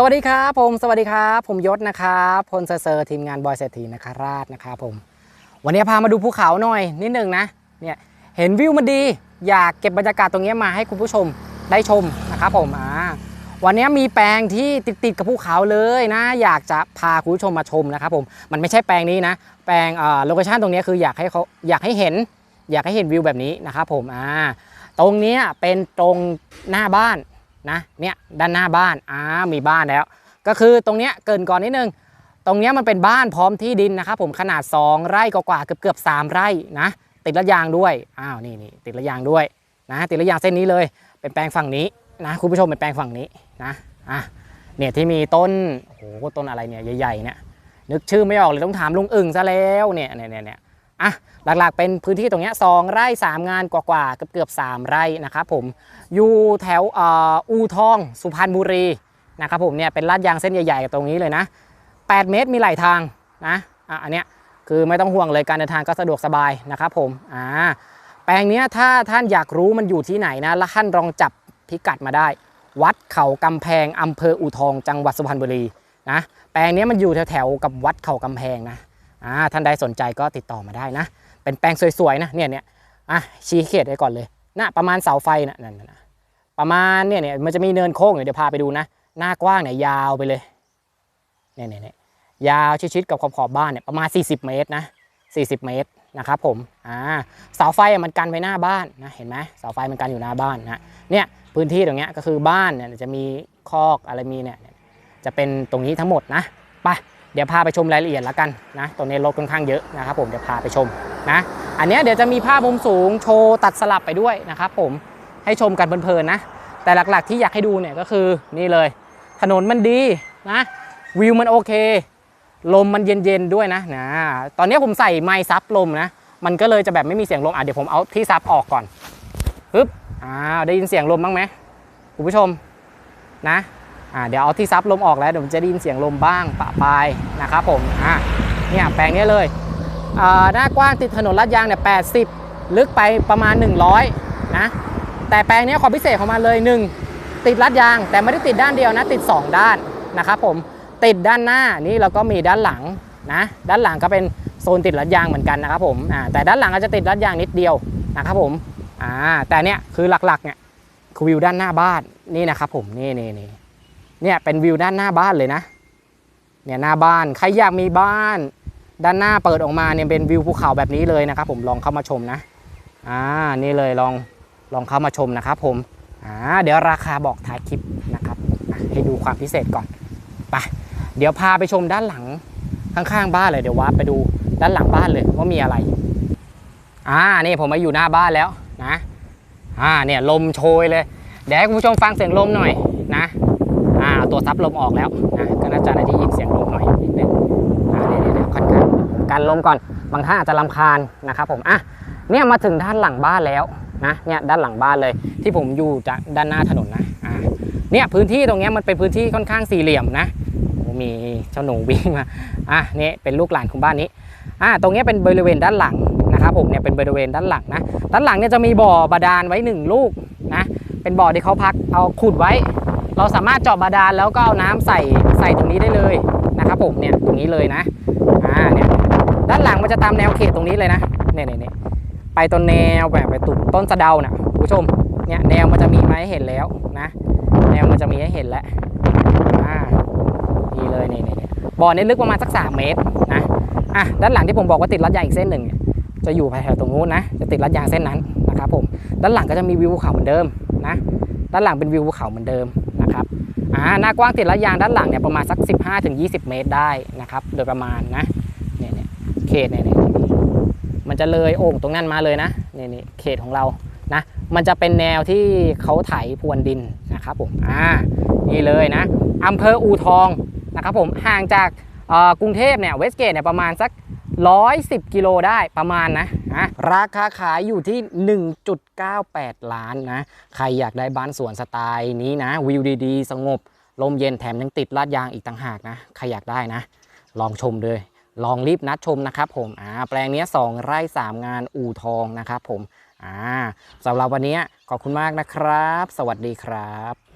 สวัสดีครับผมสวัสดีครับผมยศนะครับพลเซอร์ทีมงานบอยเศรษฐีนคราชนะครับผม วันนี้พามาดูภูเขาหน่อยนิดหนึ่งนะเนี่ยเห็นวิวมันดี อยากเก็บบรรยากาศตรงนี้มาให้คุณผู้ชมได้ชมนะครับผมอ่าวันนี้มีแปลงที่ติดติดๆกับภูเขาเลยนะ อยากจะพาคุณผู้ชมมาชมนะครับผมมันไม่ใช่แปลงนี้นะ แปลงอ่าโลเคชั่นตรงนี้คืออยากให้เขาอยากให้เห็น อยากให้เห็นวิวแบบนี้นะครับผมอ่าตรงนี้เป็นตรงหน้าบ้าน นะเนี่ยด้านหน้าบ้านอ่ามีบ้านแล้ว ก็คือตรงเนี้ยเกินก่อนนิดนึง ตรงเนี้ยมันเป็นบ้านพร้อมที่ดินนะครับผมขนาด 2 ไร่กว่าเกือบเกือบๆ3ไร่นะติดระยางด้วยอ้าวนี่นี่ติดระยางด้วยนะติดระยางเส้นนี้เลย เป็นแปลงฝั่งนี้นะคุณผู้ชมเป็นแปลงฝั่งนี้นะอะเนี่ยที่มีต้นโอ้โหต้นอะไรเนี่ยใหญ่ๆเนี่ยนึกชื่อไม่ออกเลยต้องถามลุงอึ่งซะแล้วเนี่ยเนี่ยเนี่ย อะหลักๆ เป็นพื้นที่ตรงเนี้ยสองไร่สามงานกว่าๆเกือบเกือบๆสามไร่นะครับผมอยู่แถวอ,อูทองสุพรรณบุรีนะครับผมเนี่ยเป็นลาดยางเส้นใหญ่ๆตรงนี้เลยนะ 8 เมตรมีหลายทางนะอะอันเนี้ยคือไม่ต้องห่วงเลยการเดินทางก็สะดวกสบายนะครับผมอ่าแปลงเนี้ยถ้าท่านอยากรู้มันอยู่ที่ไหนนะแล้วท่านลองจับพิกัดมาได้ วัดเขากำแพงอำเภออูทอง จังหวัดสุพรรณบุรีนะแปลงเนี้ยมันอยู่แถวๆกับวัดเขากำแพงนะ อ่าท่านใดสนใจก็ติดต่อมาได้นะ เป็นแปลงสวยๆนะเนี่ยเนี่ยอะชี้เขตไว้ก่อนเลยนะประมาณเสาไฟนะนั่นนะประมาณเนี่ยเนี่ยมันจะมีเนินโค้งเดี๋ยวพาไปดูนะ หน้ากว้างเนี่ยยาวไปเลยเนี่ยเนี่ยเยาวชิดๆกับขอบขอบบ้านเนี่ยประมาณ 40 เมตรนะ 40 เมตรนะครับผมอ่าเสาไฟมันกันไว้หน้าบ้านนะเห็นไหมเสาไฟมันกันอยู่หน้าบ้านนะเนี่ยพื้นที่ตรงเนี้ยก็คือบ้านเนี่ยจะมีคอกอะไรมีเนี่ยจะเป็นตรงนี้ทั้งหมดนะไป เดี๋ยวพาไปชมรายละเอียดแล้วกันนะตรงนี้รถค่อนข้างเยอะนะครับผมเดี๋ยวพาไปชมนะอันนี้เดี๋ยวจะมีภาพมุมสูงโชว์ตัดสลับไปด้วยนะครับผมให้ชมกันเพลินๆนะแต่หลักๆที่อยากให้ดูเนี่ยก็คือนี่เลย ถนนมันดีนะวิวมันโอเค ลมมันเย็นๆด้วยนะนะตอนนี้ผมใส่ไม้ซับลมนะมันก็เลยจะแบบไม่มีเสียงลมอะเดี๋ยวผมเอาที่ซับออกก่อนปึ๊บอ่าได้ยินเสียงลมบ้างไหมคุณผู้ชมนะ อ่าเดี๋ยวเอาที่ซับลมออกแล้วเดี๋ยวจะได้ยินเสียงลมบ้างปะปลายนะครับผมอะเนี่ยแปลงนี้เลยอ่าหน้ากว้างติดถนนลาดยางเนี่ย80 ลึกไปประมาณ 100นะแต่แปลงนี้ความพิเศษของมันเลย 1 ติดลัดยางแต่ไม่ได้ติดด้านเดียวนะติด 2 ด้านนะครับผมติดด้านหน้านี่เราก็มีด้านหลังนะด้านหลังก็เป็นโซนติดลัดยางเหมือนกันนะครับผมอ่าแต่ด้านหลังอาจจะติดลัดยางนิดเดียวนะครับผมอ่าแต่เนี้ยคือหลักๆเนี่ยคือวิวด้านหน้าบ้านนี่นะครับผมนี่นี่นี่ เนี่ยเป็นวิวด้านหน้าบ้านเลยนะเนี่ยหน้าบ้านใครอยากมีบ้าน ด้านหน้าเปิดออกมาเนี่ยเป็นวิวภูเขาแบบนี้เลยนะครับ ผมลองเข้ามาชมนะอ่านี่เลยลองลองเข้ามาชมนะครับ ผมอ่าเดี๋ยวราคาบอกท้ายคลิปนะครับให้ดูความพิเศษก่อนไปเดี๋ยวพาไปชมด้านหลังข้างๆบ้านเลยเดี๋ยววาร์ปไปดูด้านหลังบ้านเลยว่ามีอะไรอ่านี่ผมมาอยู่หน้าบ้านแล้วนะอ่าเนี่ยลมโชยเลยเดี๋ยวให้คุณผู้ชมฟังเสียงลมหน่อย ตัวซับลมออกแล้วนะก็น่าจะได้ยินเสียงลมหน่อยนิดนึงอ่าเดี๋ยวเดี๋ยวเดี๋ยวค่อนข้างกันลมก่อนบางท่านอาจจะรำคาญนะครับผมอะเนี่ยมาถึงด้านหลังบ้านแล้วนะเนี่ยด้านหลังบ้านเลยที่ผมอยู่จากด้านหน้าถนนนะอ่าเนี่ยพื้นที่ตรงเนี้ยมันเป็นพื้นที่ค่อนข้างสี่เหลี่ยมนะมีเจ้าหนูวิ่งมาอะนี่เป็นลูกหลานของบ้านนี้อ่าตรงเนี้ยเป็นบริเวณด้านหลังนะครับผมเนี่ยเป็นบริเวณด้านหลังนะด้านหลังเนี่ยจะมีบ่อบาดาลไว้หนึ่งลูกนะเป็นบ่อที่เขาพักเอาขุดไว้ เราสามารถเจาะบาดาลแล้วก็เอาน้ำใส่ใส่ตรงนี้ได้เลยนะครับผมเนี่ยตรงนี้เลยนะอ่าเนี่ยด้านหลังมันจะตามแนวเขตตรงนี้เลยนะเนี่ยเนี่ยเนี่ยไปต้นแนวแบบไปตุกต้นสะเดาน่ะคุณผู้ชมเนี่ยแนวมันจะมีมาให้เห็นแล้วนะ แนวมันจะมีให้เห็นแล้วอ่านี่เลยเนี่นี่นี่บ่อนี้ลึกประมาณสัก 3 เมตรนะอะด้านหลังที่ผมบอกว่าติดรัดยางอีกเส้นหนึ่งจะอยู่แถวตรงนู้นนะจะติดรัดยางเส้นนั้นนะครับผมด้านหลังก็จะมีวิวภูเขาเหมือนเดิมนะด้านหลังเป็นวิวภูเขาเหมือนเดิม นะครับอ่าหน้ากว้างติดรัดยางด้านหลังเนี่ยประมาณสัก 15-20 เมตรได้นะครับ โดยประมาณนะเนี่ยเนี่ยเขตเนี่ยเนี่ยมันจะเลยโอ่งตรงนั้นมาเลยนะเนี่นี่เขตของเรานะมันจะเป็นแนวที่เขาไถพรวนดินนะครับผมอ่านี่เลยนะอำเภออูทองนะครับผมห่างจากกรุงเทพเนี่ยเวสเกตเนี่ยประมาณสัก 110 กิโลได้ประมาณนะ อะราคาขายอยู่ที่ 1.98 ล้านนะ ใครอยากได้บ้านสวนสไตล์นี้นะ วิวดีๆ สงบ ลมเย็นแถมยังติดลาดยางอีกต่างหากนะ ใครอยากได้นะ ลองชมเลย ลองรีบนัดชมนะครับผมอ่าแปลงนี้ 2 ไร่ 3 งานอู่ทองนะครับผมอ่าสำหรับวันนี้ขอบคุณมากนะครับ สวัสดีครับ